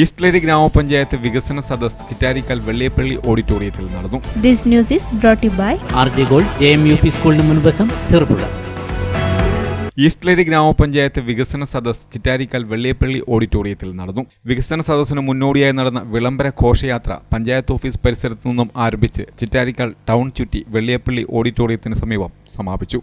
ഈസ്റ്റ്ലേരി ഗ്രാമപഞ്ചായത്ത് വികസന സദസ് ചിറ്റാരിക്കൽ വെള്ളിയപ്പള്ളി ഓഡിറ്റോറിയത്തിൽ നടന്നു. This news is brought by you by R J gold J M U P സ്കൂളിന് മുൻവശം ചെറുപുഴ. ഈസ്റ്റ്ലേരി ഗ്രാമപഞ്ചായത്ത് വികസന സദസ് ചിറ്റാരിക്കൽ വെള്ളിയപ്പള്ളി ഓഡിറ്റോറിയത്തിൽ നടന്നു. വികസന സദസ്സിന് മുന്നോടിയായി നടന്ന വിളംബര ഘോഷയാത്ര പഞ്ചായത്ത് ഓഫീസ് പരിസരത്തു നിന്നും ആരംഭിച്ച് ചിറ്റാരിക്കൽ ടൗൺ ചുറ്റി വെള്ളിയപ്പള്ളി ഓഡിറ്റോറിയത്തിന് സമീപം സമാപിച്ചു.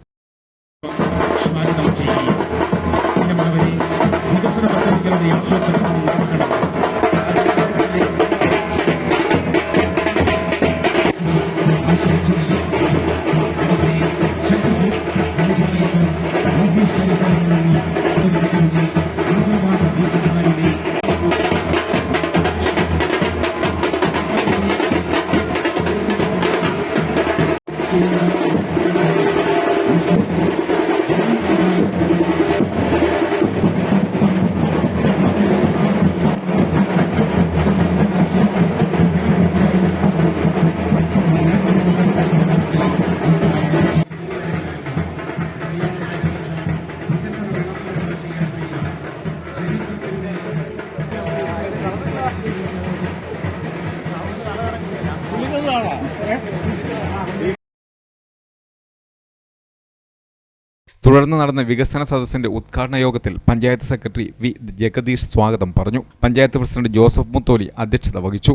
തുടർന്ന് നടന്ന വികസന സദസ്സിന്റെ ഉദ്ഘാടന യോഗത്തിൽ പഞ്ചായത്ത് സെക്രട്ടറി വി ജഗദീഷ് സ്വാഗതം പറഞ്ഞു. പഞ്ചായത്ത് പ്രസിഡന്റ് ജോസഫ് മുത്തോലി അധ്യക്ഷത വഹിച്ചു.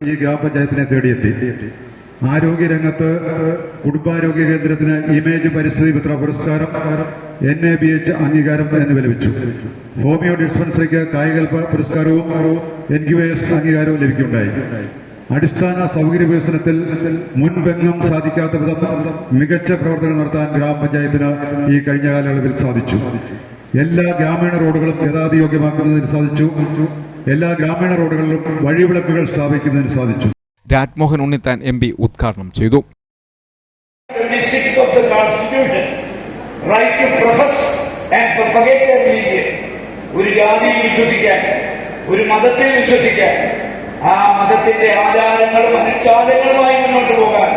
ഈ ഗ്രാമപഞ്ചായത്തിനെ തേടിയെത്തി. ആരോഗ്യരംഗത്ത് കുടുംബാരോഗ്യ കേന്ദ്രത്തിന് ഇമേജ് പരിസ്ഥിതി മിത്ര പുരസ്കാരം എൻ എ ബി എച്ച് അംഗീകാരം എന്നിവ ലഭിച്ചു ഹോമിയോ ഡിസ്പെൻസറിക്ക് കായിക പുരസ്കാരവും എൻ ക്യു എസ് അംഗീകാരവും ലഭിക്കുകയുണ്ടായി. അടിസ്ഥാന സൗകര്യ വികസനത്തിൽ മുൻപെങ്ങും സാധിക്കാത്ത വിധം മികച്ച പ്രവർത്തനം നടത്താൻ ഗ്രാമപഞ്ചായത്തിന് ഈ കഴിഞ്ഞ കാലയളവിൽ സാധിച്ചു. എല്ലാ ഗ്രാമീണ റോഡുകളും യഥാർത്ഥയോഗ്യമാക്കുന്നതിന് സാധിച്ചു. എല്ലാ ഗ്രാമീണ റോഡുകളിലും വഴിവിളക്കുകൾ സ്ഥാപിക്കുന്നതിന് സാധിച്ചു. രാജ്മോഹൻ ഉണ്ണിത്താൻ എം പി ഉദ്ഘാടനം ചെയ്തു. 26th of the Constitution, right to profess and propagate their religion. ഒരു ജാതിയിൽ വിശ്വസിക്കാൻ ഒരു മതത്തിൽ വിശ്വസിക്കാൻ ആ മതത്തിന്റെ ആചാരങ്ങളും അനുഷ്ഠാനങ്ങളുമായി മുന്നോട്ട് പോകാൻ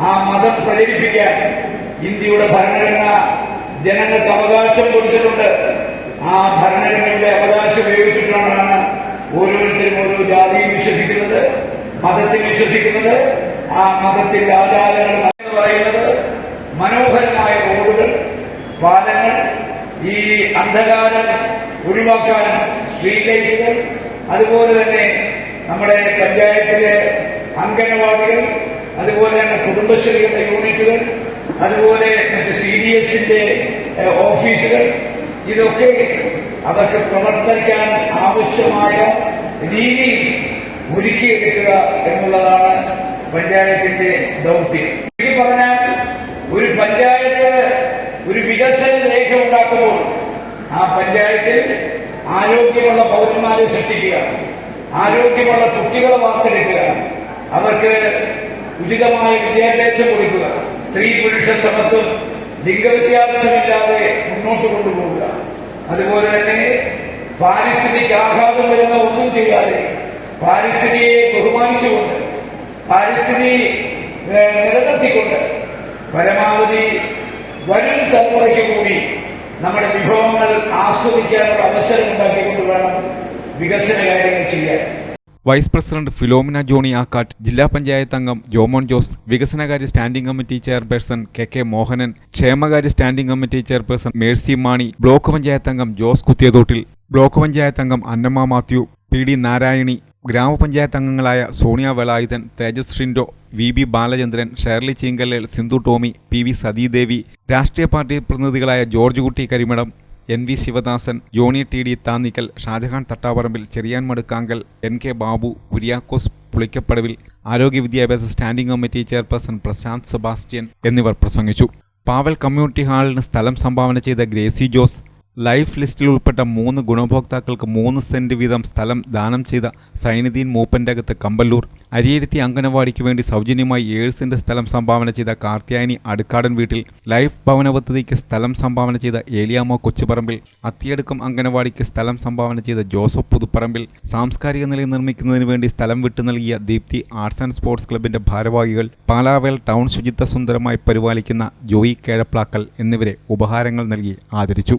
ആ മതം പ്രചരിപ്പിക്കാൻ ഇന്ത്യയുടെ ഭരണഘടന ജനങ്ങൾക്ക് അവകാശം കൊടുത്തിട്ടുണ്ട്. ആ ഭരണഘടനയുടെ അവകാശം ഉപയോഗിച്ചിട്ടാണ് ഓരോരുത്തരും ഓരോ ജാതിയും വിശ്വസിക്കുന്നത് മതത്തിൽ വിശ്വസിക്കുന്നത് ആ മതത്തിന്റെ ആചാരങ്ങൾ പറയുന്നത് മനോഹരമായ റോഡുകൾ പാലങ്ങൾ ഈ അന്ധകാരം ഒഴിവാക്കാൻ സ്ട്രീറ്റ് ലൈറ്റുകൾ അതുപോലെ തന്നെ നമ്മുടെ പഞ്ചായത്തിലെ അംഗനവാടികൾ അതുപോലെ തന്നെ കുടുംബശ്രീയുടെ യൂണിറ്റുകൾ അതുപോലെ മറ്റ് സി ഡി എസിന്റെ ഓഫീസുകൾ ഇതൊക്കെ അവർക്ക് പ്രവർത്തിക്കാൻ ആവശ്യമായ രീതി ഒരുക്കിയെടുക്കുക എന്നുള്ളതാണ് പഞ്ചായത്തിന്റെ ദൗത്യം. എനിക്ക് പറഞ്ഞാൽ ഒരു പഞ്ചായത്ത് ഒരു വികസന രേഖ ഉണ്ടാക്കുമ്പോൾ ആ പഞ്ചായത്തിൽ ആരോഗ്യമുള്ള പൗരന്മാരെ സൃഷ്ടിക്കുക. ആരോഗ്യമുള്ള കുട്ടികളെ വാർത്തെടുക്കുക. അവർക്ക് ഉചിതമായ വിദ്യാഭ്യാസം കൊടുക്കുക. സ്ത്രീ പുരുഷ സമത്വം ലിംഗവ്യത്യാസമില്ലാതെ മുന്നോട്ട് കൊണ്ടുപോകുക അതുപോലെ തന്നെ പാരിസ്ഥിതിക്ക് ആഘാതം വരുന്ന ഒന്നും ചെയ്യാതെ പാരിസ്ഥിതിയെ ബഹുമാനിച്ചുകൊണ്ട് പാരിസ്ഥിതി നിലനിർത്തിക്കൊണ്ട് പരമാവധി വരും തലമുറയ്ക്ക് കൂടി നമ്മുടെ വിഭവങ്ങൾ ആസ്വദിക്കാനുള്ള അവസരം ഉണ്ടാക്കിക്കൊണ്ട് വേണം വികസന കാര്യങ്ങൾ ചെയ്യാൻ. വൈസ് പ്രസിഡന്റ് ഫിലോമിന ജോണി ആക്കാട്ട് ജില്ലാ പഞ്ചായത്ത് അംഗം ജോമോൻ ജോസ് വികസനകാര്യ standing committee chairperson K K Mohanan ക്ഷേമകാര്യ standing committee chairperson Mercy Mani block panchayat അംഗം ജോസ് കുത്തിയതോട്ടിൽ ബ്ലോക്ക് പഞ്ചായത്ത് അംഗം അന്നമ്മ മാത്യു പി ഡി നാരായണി ഗ്രാമപഞ്ചായത്ത് അംഗങ്ങളായ Sonia Velayudhan Thejas Shindo V B Balachandran Shirley Cheenkallel Sindhu Tomy P V Sathidevi രാഷ്ട്രീയ party പ്രതിനിധികളായ George Kutty Karimadom N V Sivadasan Johny T D Thannickal Shajahan Thattaparambil Cheriyan Madukkankal N K Babu Kuriakose Pulikkapadavil ആരോഗ്യ വിദ്യാഭ്യാസ standing committee chairperson Prashanth Sebastian എന്നിവർ പ്രസംഗിച്ചു. പാവൽ community ഹാളിന് സ്ഥലം സംഭാവന ചെയ്ത Gracy Jose life ലിസ്റ്റിൽ ഉൾപ്പെട്ട മൂന്ന് ഗുണഭോക്താക്കൾക്ക് മൂന്ന് സെന്റ് വീതം സ്ഥലം ദാനം ചെയ്ത സൈനുദ്ദീൻ മൂപ്പന്റെ അകത്ത് കമ്പല്ലൂർ അരിയെഴുത്തി അംഗനവാടിക്ക് വേണ്ടി സൗജന്യമായി ഏഴ് സെന്റ് സ്ഥലം സംഭാവന ചെയ്ത കാർത്തിയാനി അടുക്കാടൻ വീട്ടിൽ ലൈഫ് ഭവന പദ്ധതിക്ക് സ്ഥലം സംഭാവന ചെയ്ത ഏലിയാമോ കൊച്ചുപറമ്പിൽ അത്തിയടുക്കം അംഗനവാടിക്ക് സ്ഥലം സംഭാവന ചെയ്ത ജോസഫ് പുതുപ്പറമ്പിൽ സാംസ്കാരിക നിലയം നിർമ്മിക്കുന്നതിന് വേണ്ടി സ്ഥലം വിട്ടു നൽകിയ ദീപ്തി ആർട്സ് ആൻഡ് സ്പോർട്സ് ക്ലബിന്റെ ഭാരവാഹികൾ പാലാവേൽ ടൗൺ ശുചിത്വ സുന്ദരമായി പരിപാലിക്കുന്ന ജോയി കേഴപ്ലാക്കൽ എന്നിവരെ ഉപഹാരങ്ങൾ നൽകി ആദരിച്ചു.